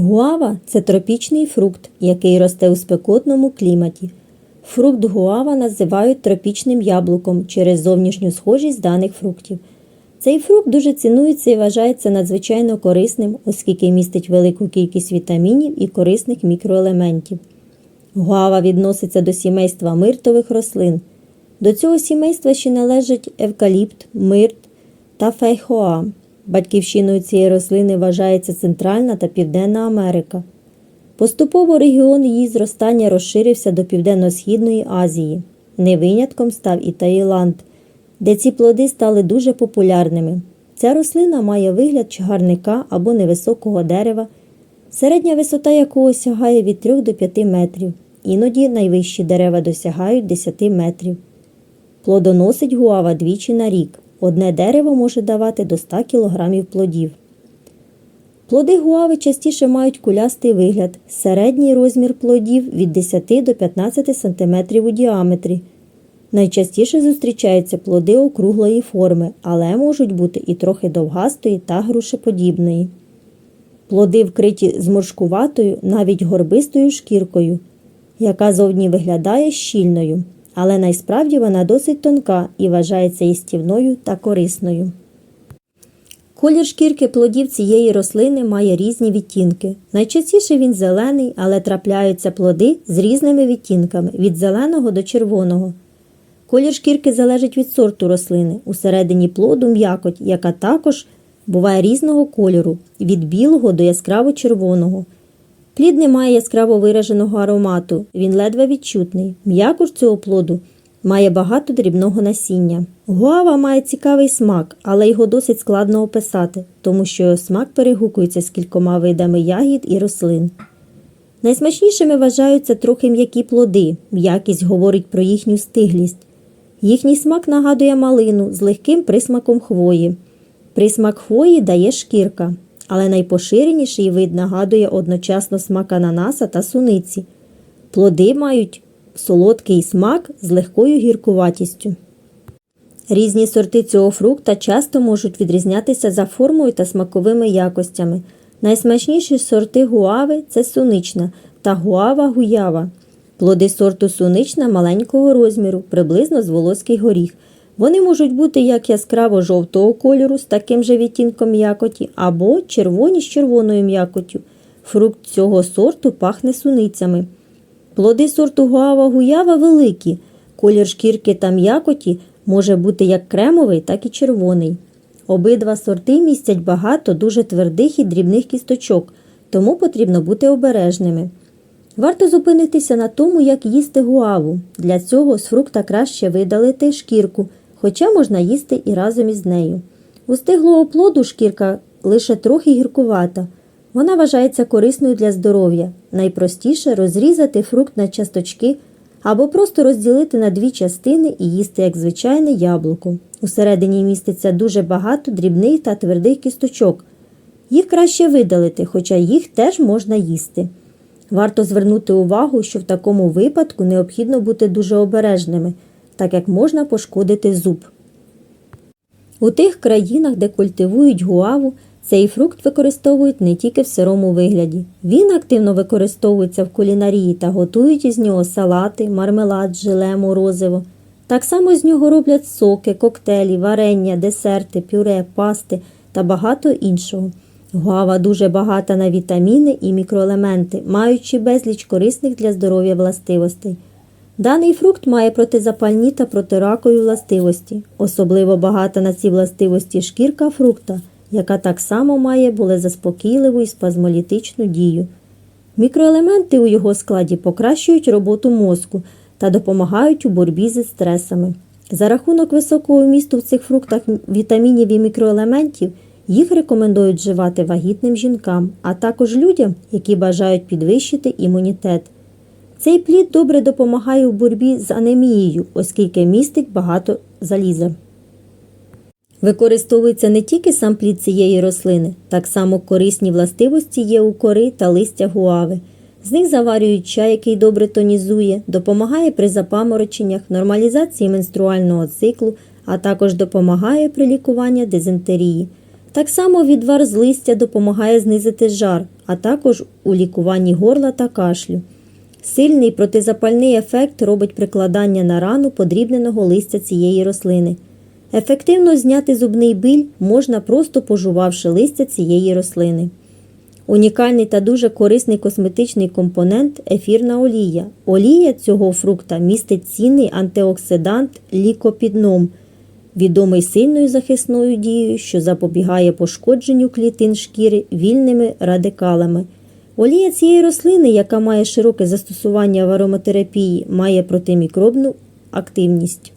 Гуава це тропічний фрукт, який росте у спекотному кліматі. Фрукт гуава називають тропічним яблуком через зовнішню схожість даних фруктів. Цей фрукт дуже цінується і вважається надзвичайно корисним, оскільки містить велику кількість вітамінів і корисних мікроелементів. Гуава відноситься до сімейства миртових рослин. До цього сімейства ще належать евкаліпт, мирт та фейхоа. Батьківщиною цієї рослини вважається Центральна та Південна Америка. Поступово регіон її зростання розширився до Південно-Східної Азії. Не винятком став і Таїланд, де ці плоди стали дуже популярними. Ця рослина має вигляд чагарника або невисокого дерева, середня висота якого сягає від 3 до 5 метрів. Іноді найвищі дерева досягають 10 метрів. Плодоносить гуава двічі на рік. Одне дерево може давати до 100 кг плодів. Плоди гуави частіше мають кулястий вигляд, середній розмір плодів від 10 до 15 см у діаметрі. Найчастіше зустрічаються плоди округлої форми, але можуть бути і трохи довгастої та грушеподібної. Плоди вкриті зморшкуватою, навіть горбистою шкіркою, яка зовні виглядає щільною, але насправді вона досить тонка і вважається їстівною та корисною. Колір шкірки плодів цієї рослини має різні відтінки. Найчастіше він зелений, але трапляються плоди з різними відтінками від зеленого до червоного. Колір шкірки залежить від сорту рослини. Усередині плоду м'якоть, яка також буває різного кольору від білого до яскраво червоного. Плід не має яскраво вираженого аромату, він ледве відчутний. М'якоть цього плоду має багато дрібного насіння. Гуава має цікавий смак, але його досить складно описати, тому що його смак перегукується з кількома видами ягід і рослин. Найсмачнішими вважаються трохи м'які плоди, м'якість говорить про їхню стиглість. Їхній смак нагадує малину з легким присмаком хвої. Присмак хвої дає шкірка, але найпоширеніший вид нагадує одночасно смак ананаса та суниці. Плоди мають солодкий смак з легкою гіркуватістю. Різні сорти цього фрукта часто можуть відрізнятися за формою та смаковими якостями. Найсмачніші сорти гуави це сунична та гуава-гуява. Плоди сорту сунична маленького розміру, приблизно з волоський горіх. Вони можуть бути як яскраво жовтого кольору з таким же відтінком м'якоті, або червоні з червоною м'якоттю. Фрукт цього сорту пахне суницями. Плоди сорту гуава-гуява великі. Колір шкірки та м'якоті може бути як кремовий, так і червоний. Обидва сорти містять багато дуже твердих і дрібних кісточок, тому потрібно бути обережними. Варто зупинитися на тому, як їсти гуаву. Для цього з фрукта краще видалити шкірку, хоча можна їсти і разом із нею. У стиглого плоду шкірка лише трохи гіркувата. Вона вважається корисною для здоров'я. Найпростіше розрізати фрукт на часточки або просто розділити на дві частини і їсти як звичайне яблуко. Усередині міститься дуже багато дрібних та твердих кісточок. Їх краще видалити, хоча їх теж можна їсти. Варто звернути увагу, що в такому випадку необхідно бути дуже обережними, так як можна пошкодити зуб. У тих країнах, де культивують гуаву, цей фрукт використовують не тільки в сирому вигляді. Він активно використовується в кулінарії та готують із нього салати, мармелад, желе, морозиво. Так само з нього роблять соки, коктейлі, варення, десерти, пюре, пасти та багато іншого. Гуава дуже багата на вітаміни і мікроелементи, маючи безліч корисних для здоров'я властивостей. Даний фрукт має протизапальні та протиракові властивості. Особливо багата на ці властивості шкірка фрукта, яка так само має болезаспокійливу і спазмолітичну дію. Мікроелементи у його складі покращують роботу мозку та допомагають у боротьбі зі стресами. За рахунок високого вмісту в цих фруктах вітамінів і мікроелементів їх рекомендують вживати вагітним жінкам, а також людям, які бажають підвищити імунітет. Цей плід добре допомагає у боротьбі з анемією, оскільки містить багато заліза. Використовується не тільки сам плід цієї рослини, так само корисні властивості є у кори та листя гуави. З них заварюють чай, який добре тонізує, допомагає при запамороченнях, нормалізації менструального циклу, а також допомагає при лікуванні дизентерії. Так само відвар з листя допомагає знизити жар, а також у лікуванні горла та кашлю. Сильний протизапальний ефект робить прикладання на рану подрібненого листя цієї рослини. Ефективно зняти зубний біль можна просто пожувавши листя цієї рослини. Унікальний та дуже корисний косметичний компонент ефірна олія. Олія цього фрукта містить цінний антиоксидант лікопідном, відомий сильною захисною дією, що запобігає пошкодженню клітин шкіри вільними радикалами. Олія цієї рослини, яка має широке застосування в ароматерапії, має протимікробну активність.